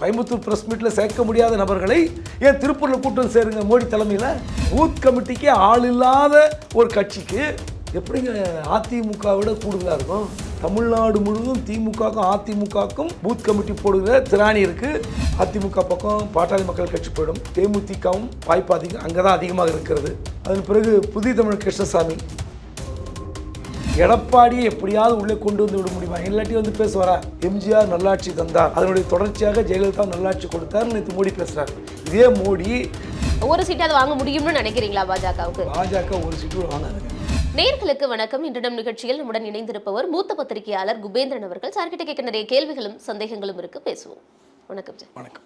Coimbatore press மீட்டில் சேர்க்க முடியாத நபர்களை ஏன் திருப்பூரில் கூட்டம் சேருங்க மோடி தலைமையில்? பூத் கமிட்டிக்கு ஆள் இல்லாத ஒரு கட்சிக்கு எப்படிங்க அதிமுகவோட கூடுதலாக இருக்கும்? தமிழ்நாடு முழுவதும் திமுகவுக்கும் அதிமுகவுக்கும் பூத் கமிட்டி போடுகிற திராணி இருக்குது அதிமுக பக்கம் பாட்டாளி மக்கள் கட்சி போயிடும். தேமுதிகவும் வாய்ப்பு அதிகம் அங்கே தான் அதிகமாக இருக்கிறது. அதன் பிறகு புதிய தமிழ் கிருஷ்ணசாமி. எடப்பாடியை எப்படியாவது உள்ளே கொண்டு வந்து விட முடியுமா? இல்லாட்டி வந்து பேசுவாரா? எம்ஜிஆர் நல்லாட்சி தந்தார். அதனுடைய தொடர்ச்சியாக ஜெயலலிதா நல்லாட்சி கொடுத்தார். நேற்று மோடி பேசுறார். இதே மோடி ஒரு சீட்டாவது வாங்க முடியும்னு நினைக்கிறீங்களா பாஜகவுக்கு? பாஜக ஒரு சீட்டு வாங்காதுங்க. நேர்களுக்கு வணக்கம். இன்று நம் நிகழ்ச்சியில் நம்முடன் இணைந்திருப்பவர் மூத்த பத்திரிகையாளர் குபேந்திரன் அவர்கள். சார்கிட்ட கேட்க நிறைய கேள்விகளும் சந்தேகங்களும் இருக்கு. பேசுவோம். வணக்கம் சார். வணக்கம்.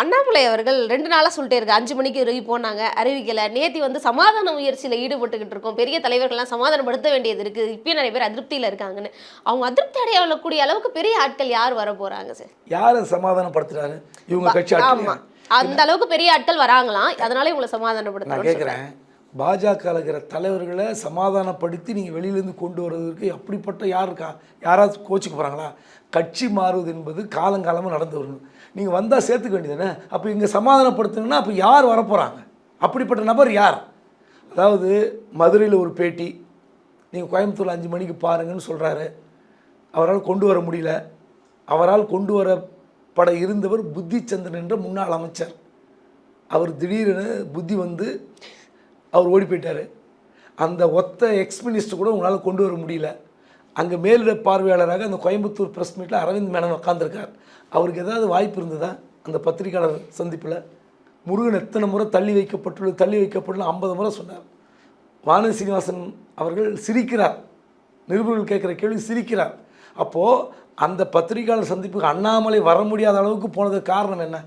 அண்ணாமலை அவர்கள் ரெண்டு நாளாக சொல்லிட்டே இருக்கு அஞ்சு மணிக்கு அறிவி போனாங்க. அறிவிக்கல. நேத்தி வந்து சமாதான முயற்சியில் ஈடுபட்டுக்கிட்டு இருக்கோம். பெரிய தலைவர்கள்லாம் சமாதானப்படுத்த வேண்டியது இருக்கு. இப்பயும் நிறைய பேர் அதிருப்தியில் இருக்காங்கன்னு. அவங்க அதிருப்தி அடையக்கூடிய அளவுக்கு பெரிய ஆட்கள் யார் வர போறாங்க சார்? யாரை சமாதானப்படுத்துறாரு? இவங்க கட்சி ஆமா. ஆட்கள் அந்த அளவுக்கு பெரிய ஆட்கள் வராங்களாம். அதனால இவங்களை நான் சமாதானப்படுத்தணும் கேட்குறேன் பாஜக இருக்கிற தலைவர்களை சமாதானப்படுத்தி நீங்கள் வெளியிலேருந்து கொண்டு வர்றதுக்கு அப்படிப்பட்ட யார் இருக்கா? யாராவது கோச்சுக்கு போகிறாங்களா கட்சி மாறுவது என்பது காலங்காலமாக நடந்து வரணும் நீங்கள் வந்தால் சேர்த்துக்க வேண்டியதானே அப்போ இங்கே சமாதானப்படுத்துங்கன்னா அப்போ யார் வரப்போகிறாங்க அப்படிப்பட்ட நபர் யார்? அதாவது மதுரையில் ஒரு பேட்டி நீங்கள் கோயம்புத்தூர் அஞ்சு மணிக்கு பாருங்கன்னு சொல்கிறாரு அவரால் கொண்டு வர முடியல. அவரால் கொண்டு வரப்பட இருந்தவர் புத்திச்சந்திரன் என்ற முன்னாள் அமைச்சர். அவர் திடீரென புத்தி வந்து அவர் ஓடி போயிட்டார். அந்த ஒத்த எக்ஸ் மினிஸ்டர் கூட உங்களால் கொண்டு வர முடியல. அங்கே மேலிட பார்வையாளராக அந்த கோயம்புத்தூர் ப்ரெஸ் மீட்டில் அரவிந்த் மேனன் உட்காந்துருக்கார் அவருக்கு ஏதாவது வாய்ப்பு இருந்ததா? அந்த பத்திரிகையாளர் சந்திப்பில்? முருகன் எத்தனை முறை தள்ளி வைக்கப்பட்டுள்ளது தள்ளி வைக்கப்பட்டுள்ள ஐம்பது முறை சொன்னார். வானதி சீனிவாசன் அவர்கள் சிரிக்கிறார். நிருபர்கள் கேட்குற கேள்வி சிரிக்கிறார். அப்போது அந்த பத்திரிகையாளர் சந்திப்புக்கு அண்ணாமலை வர முடியாத அளவுக்கு போனதுக்கு காரணம் என்ன?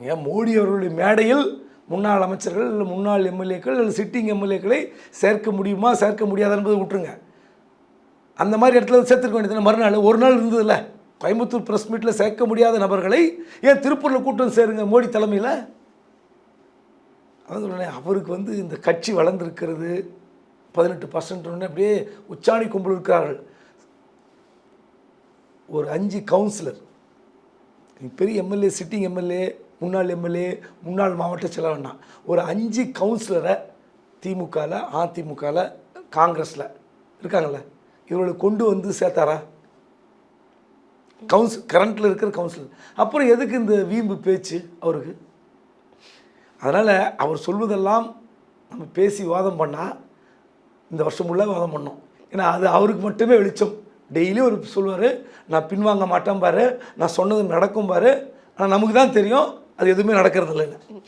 ஏன் மோடி அவர்களுடைய மேடையில் முன்னாள் அமைச்சர்கள் இல்லை முன்னாள் எம்எல்ஏக்கள் இல்லை சிட்டிங் எம்எல்ஏக்களை சேர்க்க முடியுமா சேர்க்க முடியாதா என்பதை விட்டுருங்க. அந்த மாதிரி இடத்துல சேர்த்துருக்க வேண்டியது மறுநாள்? ஒரு நாள் இருந்ததில்ல? கோயம்புத்தூர் ப்ரெஸ் மீட்டில் சேர்க்க முடியாத நபர்களை ஏன் திருப்பூரில் கூட்டம் சேருங்க மோடி தலைமையில்? அதான் சொல்கிறேன் அவருக்கு வந்து இந்த கட்சி வளர்ந்துருக்கிறது. பதினெட்டு பர்சன்ட்னு அப்படியே உச்சாணி கும்பல் இருக்கிறார்கள். ஒரு அஞ்சு கவுன்சிலர் பெரிய எம்எல்ஏ சிட்டிங் எம்எல்ஏ முன்னாள் எம்எல்ஏ முன்னாள் மாவட்ட செயலாளர்னா ஒரு அஞ்சு கவுன்சிலரை திமுகவில் அதிமுகவில் காங்கிரஸில் இருக்காங்கல்ல இவர்களை கொண்டு வந்து சேர்த்தாரா? கவுன்சில் கரண்ட்டில் இருக்கிற கவுன்சிலர் அப்புறம் எதுக்கு இந்த வீம்பு பேச்சு அவருக்கு? அதனால் அவர் சொல்வதெல்லாம் நம்ம பேசி வாதம் பண்ணால் இந்த வருஷம் ஃபுல்லாக வாதம் பண்ணோம். ஏன்னா அது அவருக்கு மட்டுமே வெளிச்சம். டெய்லி ஒரு சொல்லுவார் நான் பின்வாங்க மாட்டேன் பாரு. நான் சொன்னது நடக்கும் பாரு. ஆனால் நமக்கு தான் தெரியும். அது எதுவுமே நடக்கிறது இல்லைன்னு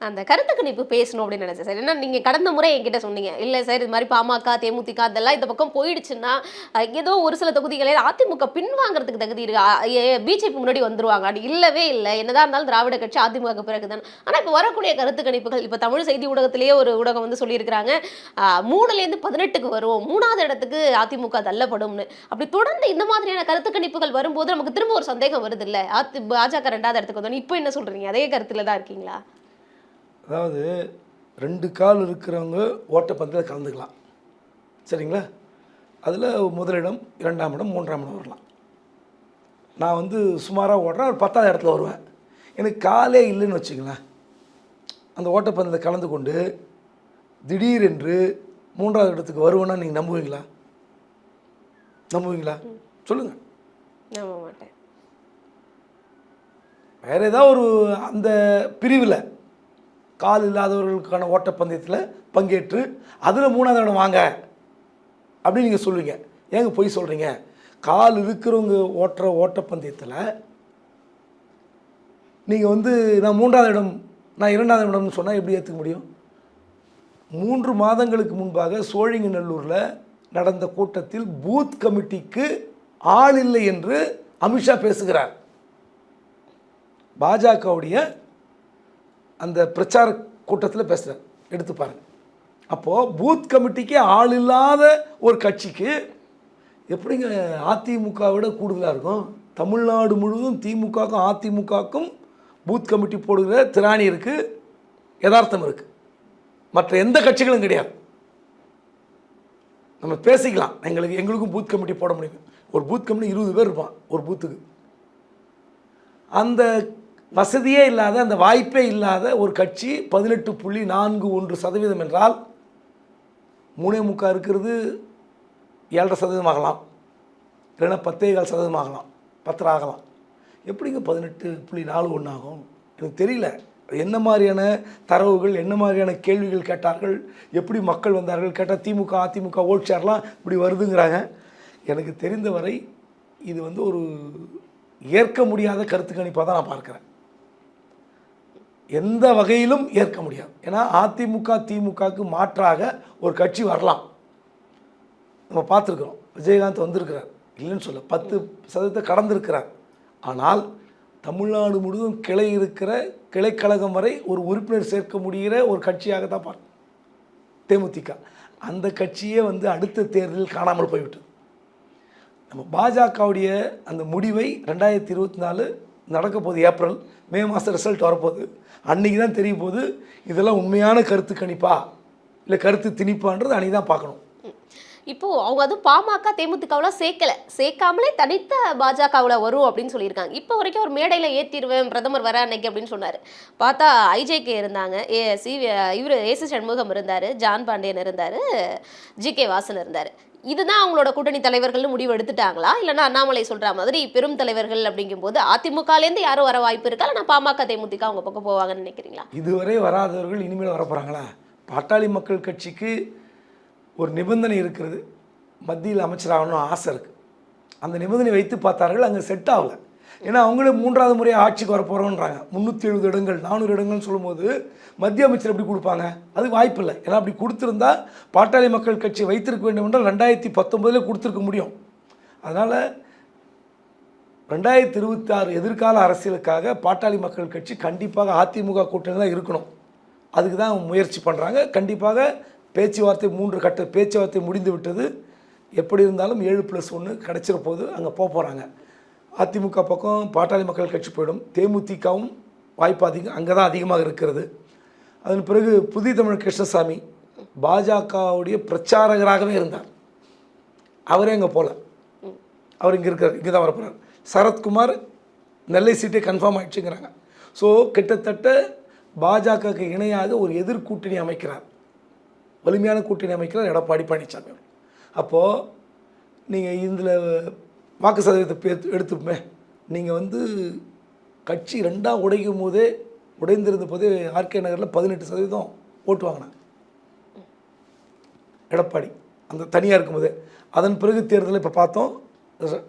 அந்த கருத்து கணிப்பு பேசணும் அப்படின்னு நினைச்சேன் சார். ஏன்னா நீங்கள் கடந்த முறை என்கிட்ட சொன்னீங்க. இல்லை சார் இது மாதிரி பாமக தேமுதிக அதெல்லாம் இந்த பக்கம் போயிடுச்சுன்னா ஏதோ ஒரு சில தொகுதிகளில் அதிமுக பின்வாங்கிறதுக்கு தகுதி இருக்கு. பிஜேபி முன்னாடி வந்துருவாங்க. அது இல்லவே இல்லை. என்னதான் இருந்தாலும் திராவிட கட்சி அதிமுக பிறகுதான். ஆனால் இப்போ வரக்கூடிய கருத்து கணிப்புகள் இப்போ தமிழ் செய்தி ஊடகத்திலேயே ஒரு ஊடகம் வந்து சொல்லியிருக்கிறாங்க. மூணுலேருந்து பதினெட்டுக்கு வரும் மூணாவது இடத்துக்கு அதிமுக தள்ளப்படும்னு. அப்படி தொடர்ந்து இந்த மாதிரியான கருத்து கணிப்புகள் வரும்போது நமக்கு திரும்ப ஒரு சந்தேகம் வருது இல்லை? அதி பாஜக ரெண்டாவது இடத்துக்கு வந்தோம் இப்போ என்ன சொல்கிறீங்க அதே கருத்தில் தான் இருக்கீங்களா? அதாவது ரெண்டு கால் இருக்கிறவங்க ஓட்டப்பந்தயத்தில் கலந்துக்கலாம். சரிங்களா? அதில் முதலிடம் இரண்டாம் இடம் மூன்றாம் இடம் வரலாம். நான் வந்து சுமாராக ஓடுறேன் ஒரு பத்தாவது இடத்துல வருவேன். எனக்கு காலே இல்லைன்னு வச்சுங்களேன் அந்த ஓட்டப்பந்தயத்தில் கலந்து கொண்டு திடீரென்று மூன்றாவது இடத்துக்கு வருவேன்னா நீங்கள் நம்புவீங்களா? நம்புவீங்களா? சொல்லுங்கள் நம்ப மாட்டேன். வேறு ஏதாவது ஒரு அந்த பிரிவில் கால் இல்லாதவர்களுக்கான ஓட்டப்பந்தயத்தில் பங்கேற்று அதில் மூணாவது இடம் வாங்க அப்படின்னு நீங்கள் சொல்லுவீங்க. ஏங்க போய் சொல்கிறீங்க கால் இருக்கிறவங்க ஓட்டுற ஓட்டப்பந்தயத்தில் நீங்கள் வந்து நான் மூன்றாவது இடம் நான் இரண்டாவது இடம்னு சொன்னால் எப்படி ஏற்றுக்க முடியும்? மூன்று மாதங்களுக்கு முன்பாக சோழிங்கநல்லூரில் நடந்த கூட்டத்தில் பூத் கமிட்டிக்கு ஆள் இல்லை என்று அமித்ஷா பேசுகிறார். பாஜகவுடைய அந்த பிரச்சார கூட்டத்தில் பேசுகிறார் எடுத்து பாருங்கள் அப்போது பூத் கமிட்டிக்கு ஆள் இல்லாத ஒரு கட்சிக்கு எப்படிங்க அதிமுக விட கூடுதலாக இருக்கும்? தமிழ்நாடு முழுவதும் திமுகக்கும் அதிமுகக்கும் பூத் கமிட்டி போடுகிற திராணி இருக்குது யதார்த்தம் இருக்குது மற்ற எந்த கட்சிகளும் கிடையாது. நம்ம பேசிக்கலாம். எங்களுக்கு எங்களுக்கும் பூத் கமிட்டி போட முடியும். ஒரு பூத் கமிட்டி இருபது பேர் இருப்பான் ஒரு பூத்துக்கு அந்த வசதியே இல்லாத அந்த வாய்ப்பே இல்லாத ஒரு கட்சி பதினெட்டு புள்ளி நான்கு ஒன்று சதவீதம் என்றால் மூணே முக்கா இருக்கிறது ஏழரை சதவீதம் ஆகலாம். இல்லைன்னா பத்தே கால் சதவீதம் ஆகலாம். பத்தரை ஆகலாம். எப்படிங்க பதினெட்டு புள்ளி நாலு ஒன்று ஆகும்? எனக்கு தெரியல. என்ன மாதிரியான தரவுகள் என்ன மாதிரியான கேள்விகள் கேட்டார்கள் எப்படி மக்கள் வந்தார்கள் கேட்டால் திமுக அதிமுக ஓட் ஷேர்லாம் இப்படி வருதுங்கிறாங்க. எனக்கு தெரிந்தவரை இது வந்து ஒரு ஏற்க முடியாத கருத்து கணிப்பாக தான் நான் பார்க்குறேன். எந்த வகையிலும் ஏற்க முடியாது. ஏன்னா அதிமுக திமுகவுக்கு மாற்றாக ஒரு கட்சி வரலாம். நம்ம பார்த்துருக்குறோம். விஜயகாந்த் வந்திருக்கிறார். இல்லைன்னு சொல்ல பத்து சதவீதத்தை கடந்திருக்கிறார். ஆனால் தமிழ்நாடு முழுவதும் கிளை இருக்கிற கிளைக்கழகம் வரை ஒரு உறுப்பினர் சேர்க்க முடிகிற ஒரு கட்சியாக தான் பார்க்கணும். தேமுதிக. அந்த கட்சியே வந்து அடுத்த தேர்தலில் காணாமல் போய்விட்டது. நம்ம பாஜகவுடைய அந்த முடிவை ரெண்டாயிரத்தி இருபத்தி நாலு நடக்க போகுது ஏப்ரல் மே மாதம் ரிசல்ட் வரப்போகுது. அன்றைக்கி தான் தெரிய போகுது இதெல்லாம் உண்மையான கருத்து கணிப்பா? இல்லை கருத்து திணிப்பான்றது அன்றைக்கி தான் பார்க்கணும். இப்போது அவங்க அதுவும் பாமக தேமுதிகவெல்லாம் சேர்க்கலை. சேர்க்காமலே தனித்த பாஜகவில் வரும் அப்படின்னு சொல்லியிருக்காங்க. இப்போ வரைக்கும் ஒரு மேடையில் ஏற்றிடுவேன் பிரதமர் வர அன்னைக்கு அப்படின்னு சொன்னார். பார்த்தா ஐஜேகே இருந்தாங்க. ஏ சி இவர் ஏசி சண்முகம் இருந்தார் ஜான் பாண்டியன் இருந்தார் ஜி கே வாசன் இருந்தார். இதுதான் அவங்களோட கூட்டணி தலைவர்கள்னு முடிவு எடுத்துட்டாங்களா? இல்லைன்னா அண்ணாமலை சொல்ற மாதிரி பெரும் தலைவர்கள் அப்படிங்கும்போது அதிமுகலேருந்து யாரும் வர வாய்ப்பு இருக்கா? இல்லைனா பாமக தேமுதிக அவங்க பக்கம் போவாங்கன்னு நினைக்கிறீங்களா? இதுவரை வராதவர்கள் இனிமேல் வரப்போகிறாங்களா பாட்டாளி மக்கள் கட்சிக்கு ஒரு நிபந்தனை இருக்கிறது. மத்தியில் அமைச்சராகணும் ஆசை இருக்குது அந்த நிபந்தனை வைத்து பார்த்தார்கள் அங்கே செட் ஆகலை. ஏன்னா அவங்களே மூன்றாவது முறை ஆட்சிக்கு வர போகிறோன்றாங்க முந்நூற்றி எழுபது இடங்கள் நானூறு இடங்கள்னு சொல்லும்போது மத்திய அமைச்சர் எப்படி கொடுப்பாங்க? அது வாய்ப்பு இல்லை. ஏன்னா அப்படி கொடுத்துருந்தா பாட்டாளி மக்கள் கட்சி வைத்திருக்க வேண்டும் என்றால் ரெண்டாயிரத்தி பத்தொம்போதில் கொடுத்துருக்க முடியும். அதனால் ரெண்டாயிரத்தி இருபத்தி ஆறு எதிர்கால அரசியலுக்காக பாட்டாளி மக்கள் கட்சி கண்டிப்பாக அதிமுக கூட்டணி தான் இருக்கணும். அதுக்கு தான் முயற்சி பண்ணுறாங்க கண்டிப்பாக பேச்சுவார்த்தை மூன்று கட்ட பேச்சுவார்த்தை முடிந்து விட்டது. எப்படி இருந்தாலும் ஏழு ப்ளஸ் ஒன்று கிடச்சிட போது அங்கே போக போகிறாங்க அதிமுக பக்கம் பாட்டாளி மக்கள் கட்சி போயிடும். தேமுதிகவும் வாய்ப்பு அதிகம் அங்கே தான் அதிகமாக இருக்கிறது. அதன் பிறகு புதிய தமிழ் கிருஷ்ணசாமி பாஜகவுடைய பிரச்சாரகராகவே இருந்தார். அவரே அங்கே போகல அவர் இங்கே இருக்கிறார் இங்கே தான் வரப்போகிறார் சரத்குமார் நெல்லை சீட்டே கன்ஃபார்ம் ஆகிடுச்சுங்கிறாங்க ஸோ கிட்டத்தட்ட பாஜகவுக்கு இணையாக ஒரு எதிர்கூட்டணி அமைக்கிறார். வலிமையான கூட்டணி அமைக்கிறார் எடப்பாடி பழனிசாமி அப்போது நீங்கள் இதில் வாக்கு சதவீதத்தை எடுத்துப்போமே. நீங்கள் வந்து கட்சி ரெண்டாக உடைக்கும் போதே உடைந்திருந்த போதே ஆர்கே நகரில் பதினெட்டு சதவீதம் ஓட்டு வாங்கினாங்க. எடப்பாடி அந்த தனியாக இருக்கும்போது அதன் பிறகு தேர்தலில் இப்போ பார்த்தோம்.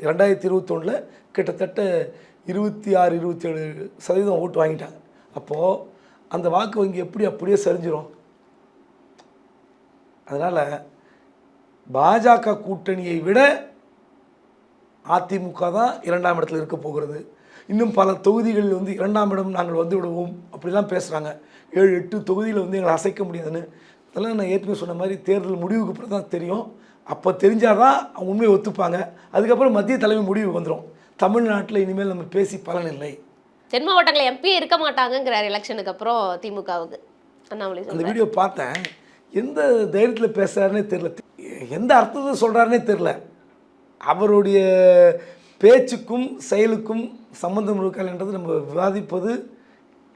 ரெண்டாயிரத்தி இருபத்தொன்னில் கிட்டத்தட்ட இருபத்தி ஆறு இருபத்தி ஏழு சதவீதம் ஓட்டு வாங்கிட்டாங்க. அப்போது அந்த வாக்கு வங்கி எப்படி அப்படியே சரிஞ்சிடும் அதனால் பாஜக கூட்டணியை விட அதிமுக தான் இரண்டாம் இடத்துல இருக்க போகிறது. இன்னும் பல தொகுதிகளில் வந்து இரண்டாம் இடம் நாங்கள் வந்து விடுவோம். அப்படிலாம் பேசுகிறாங்க ஏழு எட்டு தொகுதியில் வந்து எங்களை அசைக்க முடியாதுன்னு. அதெல்லாம் நான் ஏற்கனவே சொன்ன மாதிரி தேர்தல் முடிவுக்கு அப்புறம் தான் தெரியும். அப்போ தெரிஞ்சால் தான் அவங்க உண்மையை ஒத்துப்பாங்க. அதுக்கப்புறம் மத்திய தலைமை முடிவு வந்துடும் தமிழ்நாட்டில் இனிமேல் நம்ம பேசி பலன் இல்லை. தென் மாவட்டங்களில் எம்பியே இருக்க மாட்டாங்கங்கிறார் எலெக்ஷனுக்கு அப்புறம் திமுகவுக்கு. அண்ணாமலை அந்த. வீடியோ பார்த்தேன். எந்த தைரியத்தில் பேசுகிறாருனே தெரில எந்த அர்த்தத்தை சொல்கிறாருனே தெரில அவருடைய பேச்சுக்கும் செயலுக்கும் சம்பந்தம் இருக்கான்ன்றது நம்ம விவாதிப்பது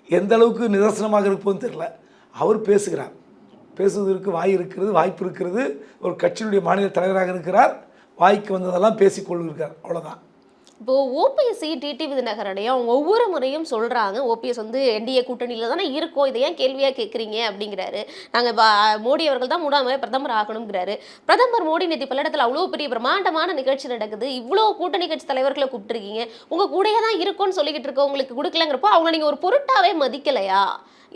எந்த அளவுக்கு நிதர்சனமாக இருப்போன்னு தெரில அவர் பேசுகிறார். பேசுவதற்கு வாய் இருக்கிறது வாய்ப்பு இருக்கிறது. ஒரு கட்சியினுடைய மாநில தலைவராக இருக்கிறார். வாய்க்கு வந்ததெல்லாம் பேசிக்கொள்கிறார் அவ்வளோதான் இப்போது ஓபிஎஸ்சி டிடிவி தினகரனையும் அவங்க ஒவ்வொரு முறையும் சொல்கிறாங்க ஓபிஎஸ் வந்து என்டிஏ கூட்டணியில் தானே இருக்கோம். இதை ஏன் கேள்வியாக கேட்குறீங்க அப்படிங்கிறாரு. நாங்கள் மோடி அவர்கள் தான் மூணாவது பிரதமர் ஆகணுங்கிறாரு பிரதமர் மோடி நேற்று பல்லடத்தில் அவ்வளோ பெரிய பிரமாண்டமான நிகழ்ச்சி நடக்குது. இவ்வளோ கூட்டணி கட்சி தலைவர்களை கூப்பிட்டுருக்கீங்க. உங்கள் கூடயே தான் இருக்கோன்னு சொல்லிக்கிட்டு இருக்கோம் உங்களுக்கு கொடுக்கலங்கிறப்போ அவங்க நீங்கள் ஒரு பொருட்டாவே மதிக்கலையா?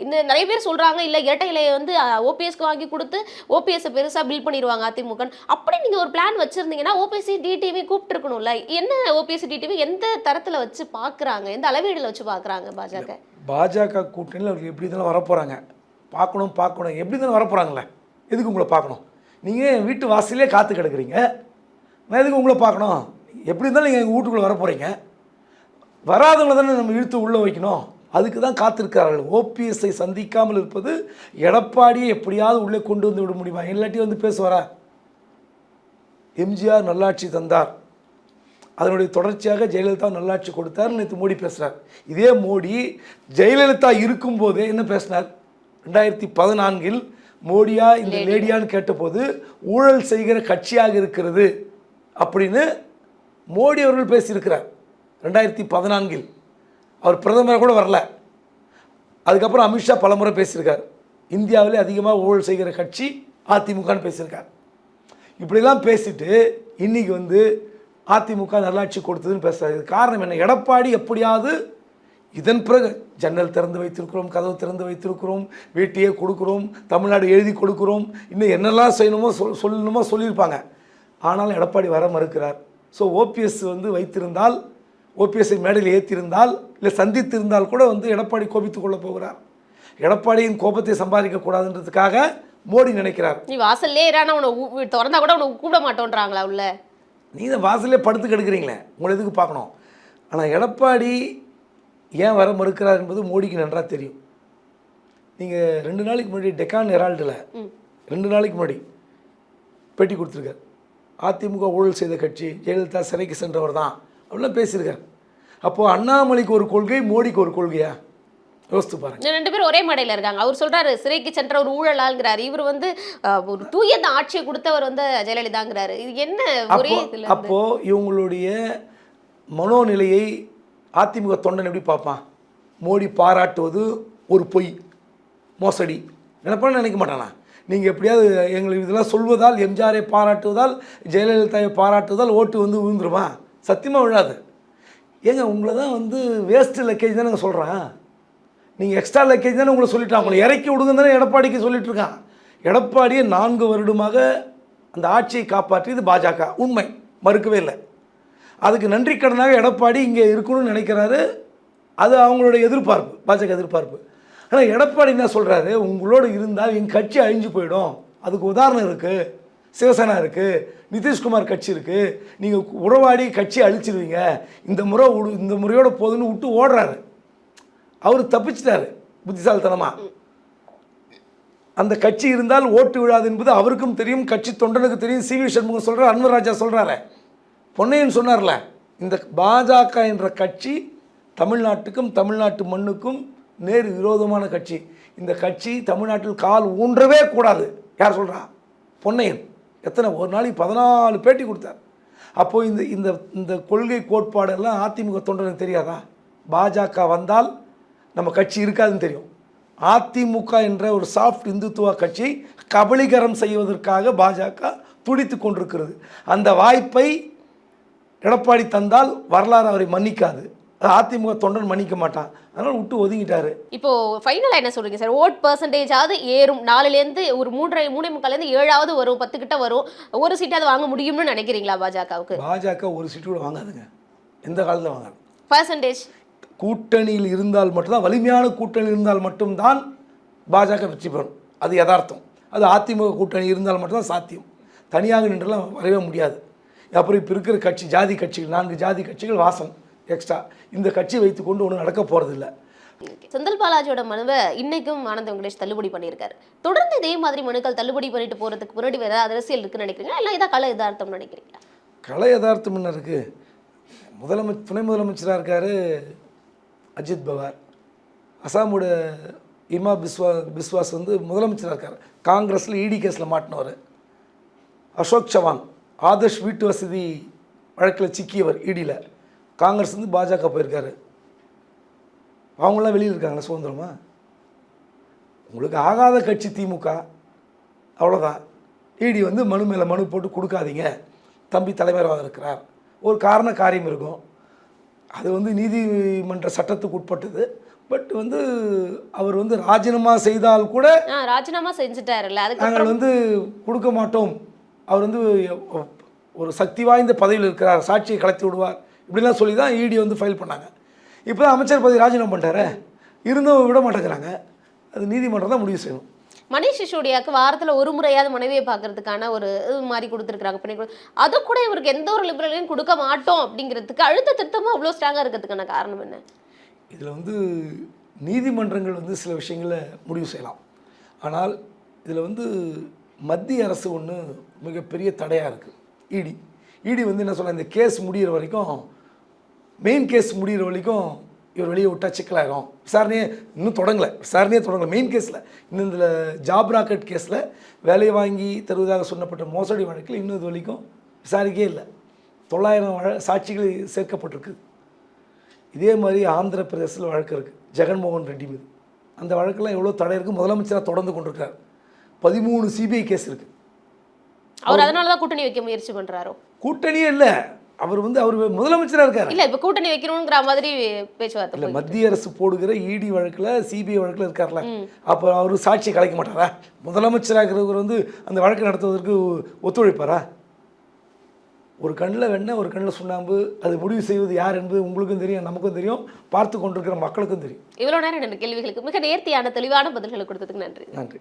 இந்த நிறைய பேர் சொல்றாங்க இல்ல இரட்டை இலையை வந்து ஓபிஎஸ்க்கு வாங்கி கொடுத்து ஓபிஎஸ் பெருசா பில் பண்ணிடுவாங்க அதிமுக அப்படி நீங்க ஒரு பிளான் வச்சிருந்தீங்கன்னா ஓபிஎஸ்சி டிடிவி கூப்பிட்டுருக்கணும்ல. என்ன ஓபிஎஸ்சி டிடிவி எந்த தரத்துல வச்சு பாக்குறாங்க? எந்த அளவீடுல வச்சு பாக்குறாங்க பாஜக? பாஜக கூட்டணியில் அவர்கள் எப்படி இருந்தாலும் வரப்போகிறாங்க பார்க்கணும் பார்க்கணும் எப்படி இருந்தாலும் வரப்போகிறாங்களே எதுக்கு உங்களை பார்க்கணும் நீங்கள் என் வீட்டு வாசலே காத்து கிடக்குறீங்க? நான் எதுக்கு உங்களை பார்க்கணும் எப்படி இருந்தாலும் நீங்கள் எங்கள் வீட்டுக்குள்ளே வர போகிறீங்க வராதவங்களை தானே நம்ம இழுத்து உள்ளே வைக்கணும். அதுக்கு தான் காத்திருக்கிறார்கள் ஓபிஎஸ்ஐ சந்திக்காமல் இருப்பது எடப்பாடியை எப்படியாவது உள்ளே கொண்டு வந்து விட முடியுமா? இல்லாட்டி வந்து பேசுவாரா? எம்ஜிஆர் நல்லாட்சி தந்தார். அதனுடைய தொடர்ச்சியாக ஜெயலலிதா நல்லாட்சி கொடுத்தார். நேற்று மோடி பேசுகிறார் இதே மோடி ஜெயலலிதா இருக்கும்போதே என்ன பேசினார்? ரெண்டாயிரத்தி பதினான்கில் மோடியா இந்த லேடியான்னு கேட்டபோது ஊழல் செய்கிற கட்சியாக இருக்கிறது அப்படின்னு மோடி அவர்கள் பேசியிருக்கிறார். ரெண்டாயிரத்தி பதினான்கில். அவர் பிரதமர் கூட வரல. அதுக்கப்புறம் அமித்ஷா பலமுறை பேசியிருக்கார். இந்தியாவிலே அதிகமாக ஊழல் செய்கிற கட்சி அதிமுகன்னு பேசியிருக்கார். இப்படிலாம் பேசிட்டு இன்றைக்கி வந்து அதிமுக நல்லாட்சி கொடுத்ததுன்னு பேசுகிறார் காரணம் என்ன? எடப்பாடி எப்படியாவது இதன் பிறகு ஜன்னல் திறந்து வைத்திருக்கிறோம் கதவு திறந்து வைத்திருக்கிறோம் வேட்டியே கொடுக்குறோம் தமிழ்நாடு எழுதி கொடுக்குறோம். இன்னும் என்னெல்லாம் செய்யணுமோ சொல் சொல்லணுமோ சொல்லியிருப்பாங்க. ஆனாலும் எடப்பாடி வர மறுக்கிறார். ஸோ ஓபிஎஸ் வந்து வைத்திருந்தால் ஓபிஎஸ்ஐ மேடையில் ஏற்றிருந்தால் இல்லை சந்தித்திருந்தால் கூட வந்து எடப்பாடி கோபித்துக் கொள்ளப் போகிறார். எடப்பாடியின் கோபத்தை சம்பாதிக்கக்கூடாதுன்றதுக்காக மோடி நினைக்கிறார். நீ வாசல்லே இரானா உன்னை திறந்தா கூட உன்னை கூப்பிட மாட்டோன்றாங்களா உள்ள? நீ தான் வாசல்லே படுத்து கிடக்குறீங்களே உங்களை எதுக்கு பார்க்கணும்? ஆனால் எடப்பாடி ஏன் வர மறுக்கிறார் என்பது மோடிக்கு நன்றாக தெரியும். நீங்கள் ரெண்டு நாளைக்கு முன்னாடி டெக்கான் ஹெரால்டில் ரெண்டு நாளைக்கு முன்னாடி பேட்டி கொடுத்துருக்கார். அதிமுக ஊழல் செய்த கட்சி ஜெயலலிதா சிறைக்கு சென்றவர் தான் அப்படிலாம் பேசியிருக்கார். அப்போது அண்ணாமலைக்கு ஒரு கொள்கை மோடிக்கு ஒரு கொள்கையா? யோசித்து பாருங்க. ரெண்டு பேரும் ஒரே மேடையில இருக்காங்க. அவர் சொல்றாரு சிறைக்கு சென்ற ஒரு ஊழலாங்கிறாரு இவர் வந்து ஒரு தூய ஆட்சியை கொடுத்தவர் வந்து ஜெயலலிதாங்கிறாரு. இது என்ன ஒரே அப்போ இதுல அப்போ இவங்களுடைய மனோநிலையை அதிமுக தொண்டன் எப்படி பார்ப்பான்? மோடி பாராட்டுவது ஒரு பொய் மோசடி. நினைப்பான்னு நினைக்க மாட்டானா? நீங்கள் எப்படியாவது எங்களுக்கு இதெல்லாம் சொல்வதால் எம்ஜிஆரை பாராட்டுவதால் ஜெயலலிதாவை பாராட்டுவதால் ஓட்டு வந்து விழுந்துருமா? சத்தியமாக விழாது. ஏங்க உங்களை தான் வந்து வேஸ்ட் லக்கேஜ் தானே சொல்கிறேன் நீங்கள் எக்ஸ்ட்ரா லக்கேஜ் தானே உங்களை சொல்லிட்டான் உங்களை இறக்கி விடுங்க தானே எடப்பாடிக்கு சொல்லிட்டுருக்கான் எடப்பாடியை நான்கு வருடமாக அந்த ஆட்சியை காப்பாற்றியது பாஜக. உண்மை. மறுக்கவே இல்லை. அதுக்கு நன்றி கடனாக எடப்பாடி இங்கே இருக்கணும்னு நினைக்கிறாரு. அது அவங்களோட எதிர்பார்ப்பு. பாஜக எதிர்பார்ப்பு. ஆனால் எடப்பாடி என்ன சொல்கிறாரு உங்களோட இருந்தால் என் கட்சி அழிஞ்சு போயிடும். அதுக்கு உதாரணம் இருக்குது சிவசேனா இருக்குது நிதிஷ்குமார் கட்சி இருக்குது நீங்கள் உறவாடி கட்சி அழிச்சிருவீங்க. இந்த முறை விடு இந்த முறையோட போதுன்னு விட்டு ஓடுறாரு. அவர் தப்பிச்சிட்டாரு புத்திசாலித்தனமாக அந்த கட்சி இருந்தால் ஓட்டு விழாது என்பது அவருக்கும் தெரியும் கட்சி தொண்டனுக்கு தெரியும். சி வி சண்முகம் சொல்கிறார் அன்வராஜா சொல்கிறாரு பொன்னையன் சொன்னார்ல இந்த பாஜக என்ற கட்சி தமிழ்நாட்டுக்கும் தமிழ்நாட்டு மண்ணுக்கும் நேர் விரோதமான கட்சி. இந்த கட்சி தமிழ்நாட்டில் கால் ஊன்றவே கூடாது. யார் சொல்கிறா பொன்னையன். எத்தனை ஒரு நாளைக்கு பதினாலு பேட்டி கொடுத்தார். அப்போது இந்த இந்த இந்த கொள்கை கோட்பாடெல்லாம் அதிமுக தொண்டனுக்கு தெரியாதா? பாஜக வந்தால் நம்ம கட்சி இருக்காதுன்னு தெரியும். அதிமுக என்ற ஒரு சாஃப்ட் இந்துத்துவ கட்சி கபலீகரம் செய்வதற்காக பாஜக துடித்து கொண்டிருக்கிறது. அந்த வாய்ப்பை எடப்பாடி தந்தால் வரலாறு அவரை மன்னிக்காது. அதிமுக தொண்டன் மன்னிக்க மாட்டான். அதனால் விட்டு ஒதுங்கிட்டாரு. இப்போ ஃபைனலா என்ன சொல்றீங்க சார் ஓட் பர்சன்டேஜாவது ஏறும். நாலுலேருந்து ஒரு மூன்றரை மூணே முக்கால்லேருந்து ஏழாவது வரும் பத்து கிட்ட வரும். ஒரு சீட்டாவது வாங்க முடியும்னு நினைக்கிறீங்களா பாஜகவுக்கு? பாஜக ஒரு சீட்டு கூட வாங்காதுங்க. எந்த காலத்தில் வாங்காது. பர்சன்டேஜ் கூட்டணியில் இருந்தால் மட்டும்தான் வலிமையான கூட்டணி இருந்தால் மட்டும்தான் பாஜக வெற்றி பெறும். அது யதார்த்தம். அது அதிமுக கூட்டணி இருந்தால் மட்டும்தான் சாத்தியம். தனியாக நின்றெல்லாம் வரவே முடியாது. அப்புறம் இப்போ இருக்கிற கட்சி ஜாதி கட்சிகள் நான்கு ஜாதி கட்சிகள் வாசம். எக்ஸ்ட்ரா இந்த கட்சி வைத்துக்கொண்டு ஒன்றும் நடக்க போகிறதில்ல செந்தில் பாலாஜியோட மனுவை இன்னைக்கும் ஆனந்த் வெங்கடேஷ் தள்ளுபடி பண்ணியிருக்காரு. தொடர்ந்து இதே மாதிரி மனுக்கள் தள்ளுபடி பண்ணிட்டு போறதுக்கு முன்னாடி வேற அரசியல் இருக்குன்னு நினைக்கிறீங்களா? இல்லை இதான் கல யதார்த்தம் நினைக்கிறீங்களா? கலை யதார்த்தம் என்ன இருக்குது முதலமை துணை முதலமைச்சராக இருக்கார் அஜித் பவார். அசாமோட இமா பிஸ்வா பிஸ்வாஸ் வந்து முதலமைச்சராக இருக்கார். காங்கிரஸில் இடி கேஸில் மாட்டினவர். அசோக் சவான் ஆதர்ஷ் வீட்டு வசதி வழக்கில் சிக்கியவர் இடியில். காங்கிரஸ் வந்து பாஜக போயிருக்காரு. அவங்களாம் வெளியில் இருக்காங்களா சுதந்திரமா? உங்களுக்கு ஆகாத கட்சி திமுக. அவ்வளோதான் இடி வந்து மனு மேலே மனு போட்டு கொடுக்காதீங்க. தம்பி தலைவராக இருக்கிறார். ஒரு காரண காரியம் இருக்கும். அது வந்து நீதிமன்ற சட்டத்துக்கு உட்பட்டது. பட் வந்து அவர் வந்து ராஜினாமா செய்தால் கூட ராஜினாமா செஞ்சுட்டாருல்ல. நாங்கள் வந்து கொடுக்க மாட்டோம். அவர் வந்து ஒரு சக்தி வாய்ந்த பதவியில் இருக்கிறார். சாட்சியை கலைத்து விடுவார். இப்படிலாம் சொல்லி தான் இடி வந்து ஃபைல் பண்ணாங்க. இப்போ தான் அமைச்சர் பதவி ராஜினாமா பண்ணிட்டாரு. இருந்தும் விட மாட்டேங்கிறாங்க. அது நீதிமன்றம் தான் முடிவு செய்யணும். மணிஷ் சிசோடியாக்கு வாரத்துல ஒரு முறையாவது மனைவியை பார்க்கறதுக்கான ஒரு இது மாதிரி கொடுத்துருக்காங்க பண்ணி அது கூட இவருக்கு எந்த ஒரு லிபரலையும் கொடுக்க மாட்டோம் அப்படிங்கிறதுக்கு அழுத்த திருத்தமா அவ்வளோ ஸ்ட்ராங்கா இருக்கிறதுக்கான காரணம் என்ன? இதில் வந்து நீதிமன்றங்கள் வந்து சில விஷயங்களை முடிவு செய்யலாம். ஆனால் இதில் வந்து மத்திய அரசு ஒன்று மிகப்பெரிய தடையாக இருக்குது இடி இடி வந்து என்ன சொல்ல இந்த கேஸ் முடியிற வரைக்கும் மெயின் கேஸ் முடியிற வரைக்கும் இவர் வெளியே விட்டா சிக்கலாயிரும். விசாரணையே இன்னும் தொடங்கலை. விசாரணையே தொடங்கலை. மெயின் கேஸில் இன்னும் இதில் ஜாப் ராக்கெட் கேஸில் வேலை வாங்கி தருவதாக சொன்னப்பட்ட மோசடி வழக்கில் இன்னும் இது வரைக்கும் விசாரிக்கவே இல்லை. தொள்ளாயிரம் வழ சாட்சிகள் சேர்க்கப்பட்டிருக்கு. இதே மாதிரி ஆந்திர பிரதேசத்தில் வழக்கு இருக்குது ஜெகன்மோகன் ரெட்டி மீது. அந்த வழக்கெல்லாம் எவ்வளோ தடை இருக்குது முதலமைச்சராக தொடர்ந்து கொண்டிருக்கார். பதிமூணு சிபிஐ கேஸ் இருக்குது அவர் அதனால தான் கூட்டணி வைக்க முயற்சி பண்றாரோ? கூட்டணியே இல்லை. அவர் வந்து அவர் முதலமைச்சராக இருக்கார். இல்ல இப்ப கூட்டணி வைக்கணுங்கிற மாதிரி பேச்சுவார்த்தை இல்லை மத்திய அரசு போடுகிற இடி வழக்கில் சிபிஐ வழக்கில் இருக்கார்ல. அப்போ அவர் சாட்சியை கலைக்க மாட்டாரா? முதலமைச்சராக இருக்கிறவர் வந்து அந்த வழக்கு நடத்துவதற்கு ஒத்துழைப்பாரா? ஒரு கண்ணில் வெண்ணெய் ஒரு கண்ணில் சுண்ணாம்பு அது முடிவு செய்வது யார் என்பது உங்களுக்கும் தெரியும் நமக்கும் தெரியும் பார்த்து கொண்டிருக்கிற மக்களுக்கும் தெரியும். இவ்வளவு நேரம் கேள்விகளுக்கு மிக நேர்த்தியான தெளிவான பதில்களை கொடுத்ததுக்கு நன்றி. நன்றி.